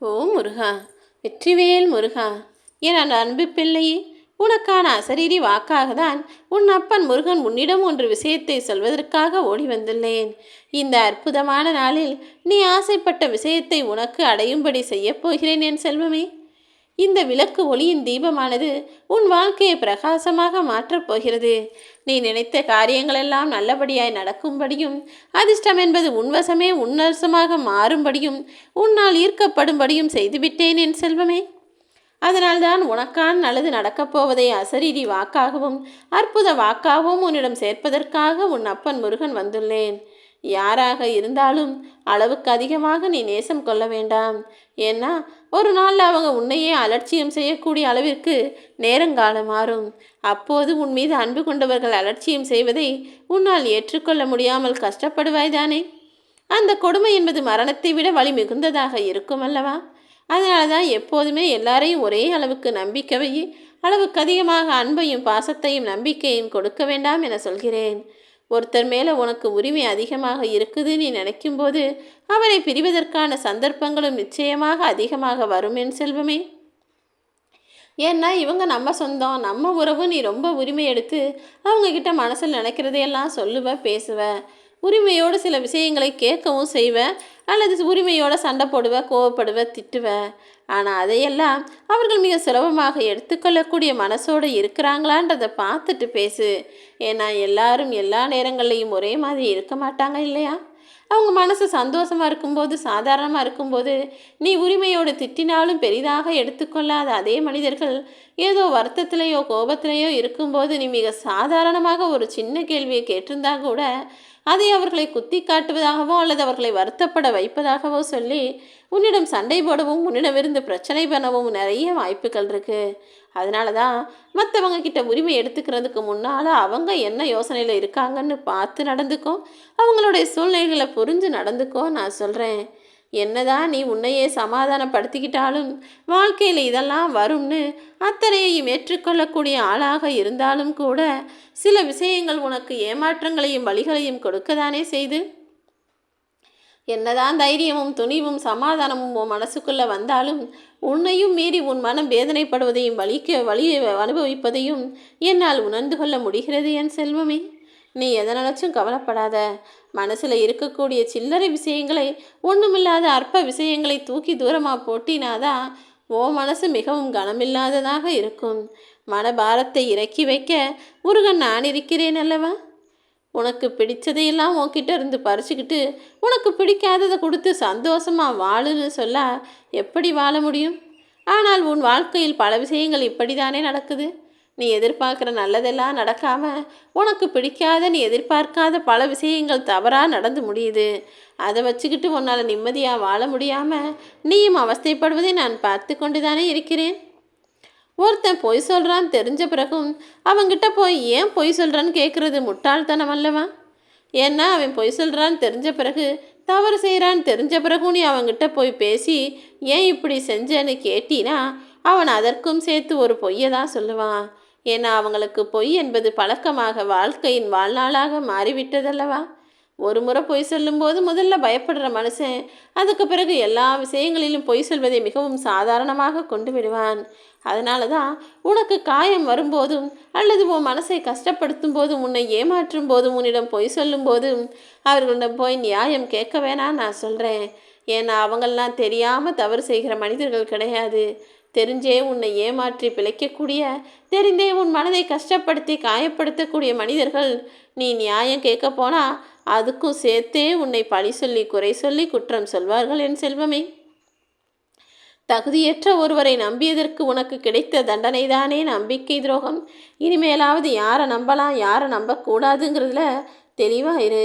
ஓ முருகா வெற்றிவேல் முருகா என் அந்த அன்பு பிள்ளையே உனக்கான அசரீரி வாக்காக தான் உன் அப்பன் முருகன் உன்னிடம் ஒன்று விஷயத்தை சொல்வதற்காக ஓடி வந்துள்ளேன். இந்த அற்புதமான நாளில் நீ ஆசைப்பட்ட விஷயத்தை உனக்கு அடையும்படி செய்யப் போகிறேன் என் செல்வமே. இந்த விளக்கு ஒளியின் தீபமானது உன் வாழ்க்கையை பிரகாசமாக மாற்றப் போகிறது. நீ நினைத்த காரியங்களெல்லாம் நல்லபடியாய் நடக்கும்படியும் அதிர்ஷ்டம் என்பது உன்வசமே உன்வசமாக மாறும்படியும் உன்னால் ஈர்க்கப்படும்படியும் செய்துவிட்டேன் என் செல்வமே. அதனால்தான் உனக்கான் நல்லது நடக்கப் போவதை அசரீரி வாக்காகவும் அற்புத வாக்காகவும் உன்னிடம் சேர்ப்பதற்காக உன் அப்பன் முருகன் வந்துள்ளேன். யாராக இருந்தாலும் அளவுக்கு அதிகமாக நீ நேசம் கொள்ள வேண்டாம். ஏன்னா ஒரு நாள் அவங்க உன்னையே அலட்சியம் செய்யக்கூடிய அளவிற்கு நேரங்காலம் மாறும். அப்போது உன் மீது அன்பு கொண்டவர்கள் அலட்சியம் செய்வதை உன்னால் ஏற்றுக்கொள்ள முடியாமல் கஷ்டப்படுவாய்தானே அந்த கொடுமை என்பது மரணத்தை விட வலி மிகுந்ததாக இருக்கும் அல்லவா? அதனால தான் எப்போதுமே எல்லாரையும் ஒரே அளவுக்கு நம்பிக்கவை அளவுக்கு அதிகமாக அன்பையும் பாசத்தையும் நம்பிக்கையும் கொடுக்க வேண்டாம் என சொல்கிறேன். ஒருத்தர் மேலே உனக்கு உரிமை அதிகமாக இருக்குது நீ நினைக்கும்போது அவரை பிரிவதற்கான சந்தர்ப்பங்களும் நிச்சயமாக அதிகமாக வரும் என் செல்வமே. ஏன்னா இவங்க நம்ம சொந்தம் நம்ம உறவு நீ ரொம்ப உரிமை எடுத்து அவங்கக்கிட்ட மனசில் நினைக்கிறதையெல்லாம் சொல்லுவ பேசுவ. உரிமையோடு சில விஷயங்களை கேட்கவும் செய்வேன் அல்லது உரிமையோடு சண்டை போடுவேன் கோவப்படுவேன் திட்டுவேன் ஆனால் அதையெல்லாம் அவர்கள் மிக சுலபமாக எடுத்துக்கொள்ளக்கூடிய மனசோடு இருக்கிறாங்களான்றதை பார்த்துட்டு பேசு. ஏன்னா எல்லாரும் எல்லா நேரங்கள்லையும் ஒரே மாதிரி இருக்க மாட்டாங்க இல்லையா? அவங்க மனசு சந்தோஷமாக இருக்கும்போது சாதாரணமாக இருக்கும்போது நீ உரிமையோடு திட்டினாலும் பெரிதாக எடுத்துக்கொள்ளாத அதே மனிதர்கள் ஏதோ வருத்தத்திலேயோ கோபத்திலேயோ இருக்கும்போது நீ மிக சாதாரணமாக ஒரு சின்ன கேள்வியை கேட்டிருந்தா கூட அதை அவர்களை குத்தி காட்டுவதாகவோ அல்லது அவர்களை வருத்தப்பட வைப்பதாகவோ சொல்லி உன்னிடம் சண்டை போடவும் உன்னிடமிருந்து பிரச்சனை பண்ணவும் நிறைய வாய்ப்புகள் இருக்குது அதனால தான் மற்றவங்க கிட்ட உரிமை எடுத்துக்கிறதுக்கு முன்னால் அவங்க என்ன யோசனையில் இருக்காங்கன்னு பார்த்து நடந்துக்கோ. அவங்களுடைய சூழ்நிலைகளை புரிஞ்சு நடந்துக்கோ. நான் சொல்கிறேன் என்னதான் நீ உன்னையே சமாதானப்படுத்திக்கிட்டாலும் வாழ்க்கையில் இதெல்லாம் வரும்னு அத்தனையையும் ஏற்றுக்கொள்ளக்கூடிய ஆளாக இருந்தாலும் கூட சில விஷயங்கள் உனக்கு ஏமாற்றங்களையும் வழிகளையும் கொடுக்கதானே செய்து? என்னதான் தைரியமும் துணிவும் சமாதானமும் உன் மனசுக்குள்ளே வந்தாலும் உன்னையும் மீறி உன் மனம் வேதனைப்படுவதையும் வலிக்க வழியை அனுபவிப்பதையும் என்னால் உணர்ந்து கொள்ள முடிகிறது என் செல்வமே. நீ எதை நினச்சும் கவலைப்படாத. மனசில் இருக்கக்கூடிய சில்லறை விஷயங்களை ஒன்றுமில்லாத அற்ப விஷயங்களை தூக்கி தூரமாக போட்டினாதான் ஓ மனசு மிகவும் கனமில்லாததாக இருக்கும். மனபாரத்தை இறக்கி வைக்க முருகன் நான் இருக்கிறேன் அல்லவா? உனக்கு பிடிச்சதையெல்லாம் உன்கிட்ட இருந்து பறிச்சுக்கிட்டு உனக்கு பிடிக்காததை கொடுத்து சந்தோஷமாக வாழுன்னு சொல்ல எப்படி வாழ முடியும்? ஆனால் உன் வாழ்க்கையில் பல விஷயங்கள் இப்படி தானே நடக்குது. நீ எதிர்பார்க்குற நல்லதெல்லாம் நடக்காமல் உனக்கு பிடிக்காத நீ எதிர்பார்க்காத பல விஷயங்கள் தவறாக நடந்து முடியுது. அதை வச்சுக்கிட்டு உன்னால் நிம்மதியாக வாழ முடியாமல் நீயும் அவஸ்தைப்படுவதை நான் பார்த்து கொண்டு தானே இருக்கிறேன். ஒருத்தன் பொய் சொல்கிறான் தெரிஞ்ச பிறகும் அவங்கிட்ட போய் ஏன் பொய் சொல்கிறான்னு கேட்குறது முட்டாள்தனம் அல்லவா? ஏன்னா அவன் பொய் சொல்கிறான்னு தெரிஞ்ச பிறகு தவறு செய்கிறான்னு தெரிஞ்ச பிறகும் நீ அவங்கிட்ட போய் பேசி ஏன் இப்படி செஞ்சேன்னு கேட்டினா அவன் அதற்கும் சேர்த்து ஒரு பொய்யை தான் சொல்லுவான். ஏன்னா அவங்களுக்கு பொய் என்பது பழக்கமாக வாழ்க்கையின் வாழ்நாளாக மாறிவிட்டதல்லவா? ஒரு முறை பொய் சொல்லும்போது முதல்ல பயப்படுற மனுஷன் அதுக்கு பிறகு எல்லா விஷயங்களிலும் பொய் சொல்வதை மிகவும் சாதாரணமாக கொண்டு விடுவான். அதனால தான் உனக்கு காயம் வரும்போதும் அல்லது உன் மனசை கஷ்டப்படுத்தும் போதும் உன்னை ஏமாற்றும் போதும் உன்னிடம் பொய் சொல்லும் போதும் அவர்களிடம் போய் நியாயம் கேட்க வேணாம் நான் சொல்கிறேன் ஏன்னா அவங்கெல்லாம் தெரியாமல் தவறு செய்கிற மனிதர்கள் கிடையாது. தெரிஞ்சே உன்னை ஏமாற்றி பிழைக்கக்கூடிய தெரிந்தே உன் மனதை கஷ்டப்படுத்தி காயப்படுத்தக்கூடிய மனிதர்கள். நீ நியாயம் கேட்க போனா அதுக்கும் சேர்த்தே உன்னை பழி சொல்லி குறை சொல்லி குற்றம் சொல்வார்கள் என் செல்வமே. தகுதியற்ற ஒருவரை நம்பியதற்கு உனக்கு கிடைத்த தண்டனை தானே நம்பிக்கை துரோகம். இனிமேலாவது யாரை நம்பலாம் யாரை நம்பக்கூடாதுங்கிறதுல தெளிவாக இரு.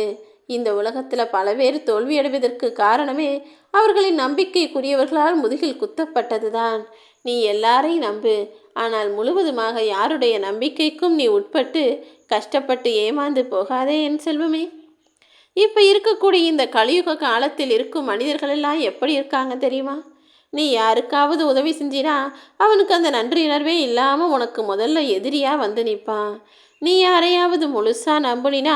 இந்த உலகத்தில் பல பேர் தோல்வியடைவதற்கு காரணமே அவர்களின் நம்பிக்கைக்குரியவர்களால் முதுகில் குத்தப்பட்டதுதான். நீ எல்லாரையும் நம்பு. ஆனால் முழுவதுமாக யாருடைய நம்பிக்கைக்கும் நீ உட்பட்டு கஷ்டப்பட்டு ஏமாந்து போகாதே என் செல்வமே. இப்போ இருக்கக்கூடிய இந்த கலியுக காலத்தில் இருக்கும் மனிதர்களெல்லாம் எப்படி இருக்காங்க தெரியுமா? நீ யாருக்காவது உதவி செஞ்சினா அவனுக்கு அந்த நன்றியுணர்வே இல்லாமல் உனக்கு முதல்ல எதிரியாக வந்து நிற்பான் நீ யாரையாவது முழுசாக நம்புனினா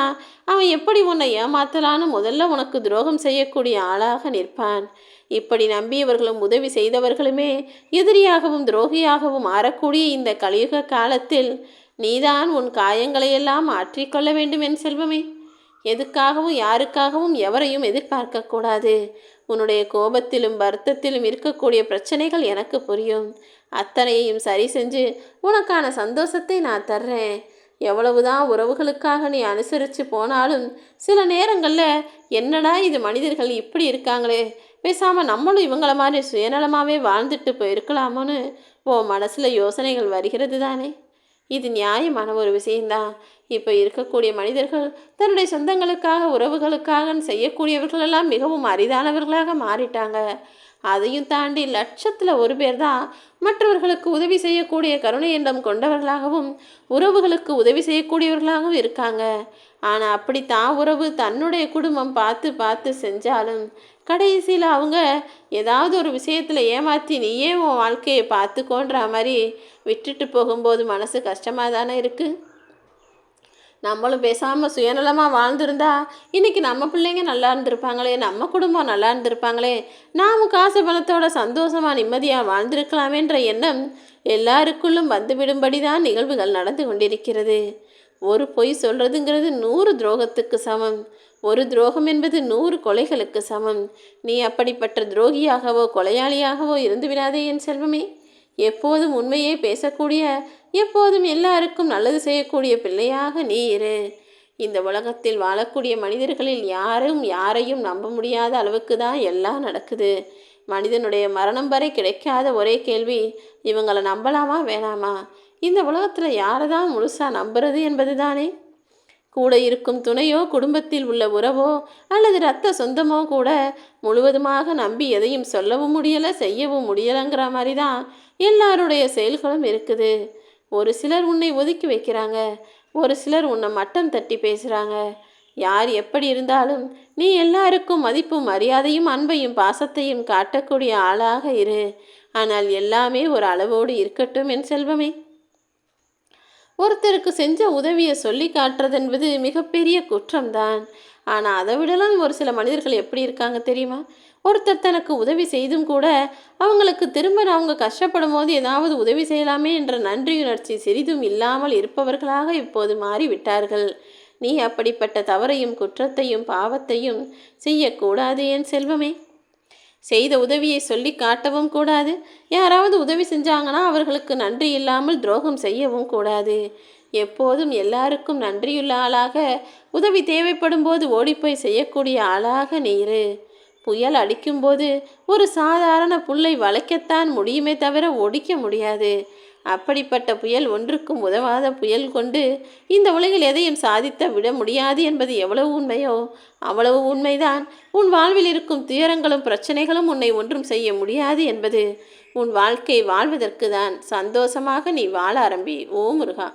அவன் எப்படி உன்னை ஏமாத்தலான்னு முதல்ல உனக்கு துரோகம் செய்யக்கூடிய ஆளாக நிற்பான். இப்படி நம்பியவர்களும் உதவி செய்தவர்களுமே எதிரியாகவும் துரோகியாகவும் மாறக்கூடிய இந்த கலியுக காலத்தில் நீதான் உன் காயங்களையெல்லாம் ஆற்றிக்கொள்ள வேண்டும் என் செல்வமே. எதுக்காகவும் யாருக்காகவும் எவரையும் எதிர்பார்க்கக்கூடாது உன்னுடைய கோபத்திலும் வருத்தத்திலும் இருக்கக்கூடிய பிரச்சனைகள் எனக்கு புரியும். அத்தனையையும் சரி செஞ்சு உனக்கான சந்தோஷத்தை நான் தர்றேன். எவ்வளவுதான் உறவுகளுக்காக நீ அனுசரித்து போனாலும் சில நேரங்களில் என்னடா இது மனிதர்கள் இப்படி இருக்காங்களே? பேசாமல் நம்மளும் இவங்கள மாதிரி சுயநலமாகவே வாழ்ந்துட்டு போயிருக்கலாமோன்னு ஓ மனசில் யோசனைகள் வருகிறது தானே? இது நியாயமான ஒரு விஷயந்தான் இப்போ இருக்கக்கூடிய மனிதர்கள் தன்னுடைய சொந்தங்களுக்காக உறவுகளுக்காக செய்யக்கூடியவர்களெல்லாம் மிகவும் அரிதானவர்களாக மாறிட்டாங்க. அதையும் தாண்டி லட்சத்தில் ஒரு பேர் தான் மற்றவர்களுக்கு உதவி செய்யக்கூடிய கருணை எண்ணம் கொண்டவர்களாகவும் உறவுகளுக்கு உதவி செய்யக்கூடியவர்களாகவும் இருக்காங்க. ஆனால் அப்படி தான் உறவு தன்னுடைய குடும்பம் பார்த்து பார்த்து செஞ்சாலும் கடைசியில் அவங்க ஏதாவது ஒரு விஷயத்தில் ஏமாற்றி நீயே உன் வாழ்க்கையை பார்த்துக்கோன்ற மாதிரி விட்டுட்டு போகும்போது மனசு கஷ்டமாக தானே இருக்குது நம்மளும் பேசாமல் சுயநலமாக வாழ்ந்துருந்தா இன்றைக்கி நம்ம பிள்ளைங்க நல்லா இருந்திருப்பாங்களே நம்ம குடும்பம் நல்லா இருந்திருப்பாங்களே நாமும் காசு பணத்தோட சந்தோஷமாக நிம்மதியாக வாழ்ந்திருக்கலாமேன்ற எண்ணம் எல்லாருக்குள்ளும் வந்துவிடும்படி தான் நிகழ்வுகள் நடந்து கொண்டிருக்கிறது. ஒரு பொய் சொல்கிறதுங்கிறது நூறு துரோகத்துக்கு சமம். ஒரு துரோகம் என்பது நூறு கொலைகளுக்கு சமம். நீ அப்படிப்பட்ட துரோகியாகவோ கொலையாளியாகவோ இருந்து விடாதே என் செல்வமே. எப்போதும் உண்மையே பேசக்கூடிய எப்போதும் எல்லாருக்கும் நல்லது செய்யக்கூடிய பிள்ளையாக நீ இரு. இந்த உலகத்தில் வாழக்கூடிய மனிதர்களில் யாரும் யாரையும் நம்ப முடியாத அளவுக்கு தான் எல்லாம் நடக்குது. மனிதனுடைய மரணம் வரை கிடைக்காத ஒரே கேள்வி இவங்களை நம்பலாமா வேணாமா? இந்த உலகத்தில் யாரை தான் முழுசாக நம்புறது என்பது தானே கூட இருக்கும் துணையோ குடும்பத்தில் உள்ள உறவோ அல்லது ரத்த சொந்தமோ கூட முழுவதுமாக நம்பி எதையும் சொல்லவும் முடியலை செய்யவும் முடியலைங்கிற மாதிரி தான் எல்லாருடைய செயல்களும் இருக்குது. ஒரு சிலர் உன்னை ஒதுக்கி வைக்கிறாங்க. ஒரு சிலர் உன்னை மட்டம் தட்டி பேசுகிறாங்க யார் எப்படி இருந்தாலும் நீ எல்லாருக்கும் மதிப்பும் மரியாதையும் அன்பையும் பாசத்தையும் காட்டக்கூடிய ஆளாக இரு. ஆனால் எல்லாமே ஒரு அளவோடு இருக்கட்டும் என் செல்வமே. ஒருத்தருக்கு செஞ்ச உதவியை சொல்லி காட்டுறது என்பது மிகப்பெரிய குற்றம்தான். ஆனால் அதை விடலாம் ஒரு சில மனிதர்கள் எப்படி இருக்காங்க தெரியுமா? ஒருத்தர் தனக்கு உதவி செய்தும் கூட அவங்களுக்கு திரும்ப அவங்க கஷ்டப்படும் போது ஏதாவது உதவி செய்யலாமே என்ற நன்றியுணர்ச்சி சிறிதும் இல்லாமல் இருப்பவர்களாக இப்போது மாறிவிட்டார்கள். நீ அப்படிப்பட்ட தவறையும் குற்றத்தையும் பாவத்தையும் செய்யக்கூடாது என் செல்வமே. செய்த உதவியை சொல்லி காட்டவும் கூடாது. யாராவது உதவி செஞ்சாங்கன்னா அவர்களுக்கு நன்றி இல்லாமல் துரோகம் செய்யவும் கூடாது. எப்போதும் எல்லாருக்கும் நன்றியுள்ள ஆளாக உதவி தேவைப்படும் போது ஓடிப்போய் செய்யக்கூடிய ஆளாக நீரு புயல் அடிக்கும்போது ஒரு சாதாரண புல்லை வளைக்கத்தான் முடியுமே தவிர ஒடிக்க முடியாது. அப்படிப்பட்ட புயல் ஒன்றுக்கும் உதவாத புயல் கொண்டு இந்த உலகில் எதையும் சாதித்த விட முடியாது என்பது எவ்வளவு உண்மையோ அவ்வளவு உண்மைதான். உன் வாழ்வில் இருக்கும் துயரங்களும் பிரச்சனைகளும் உன்னை ஒன்றும் செய்ய முடியாது என்பது உன் வாழ்க்கை வாழ்வதற்கு தான் சந்தோஷமாக நீ வாழ ஆரம்பி. ஓ முருகா.